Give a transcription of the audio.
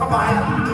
สบาย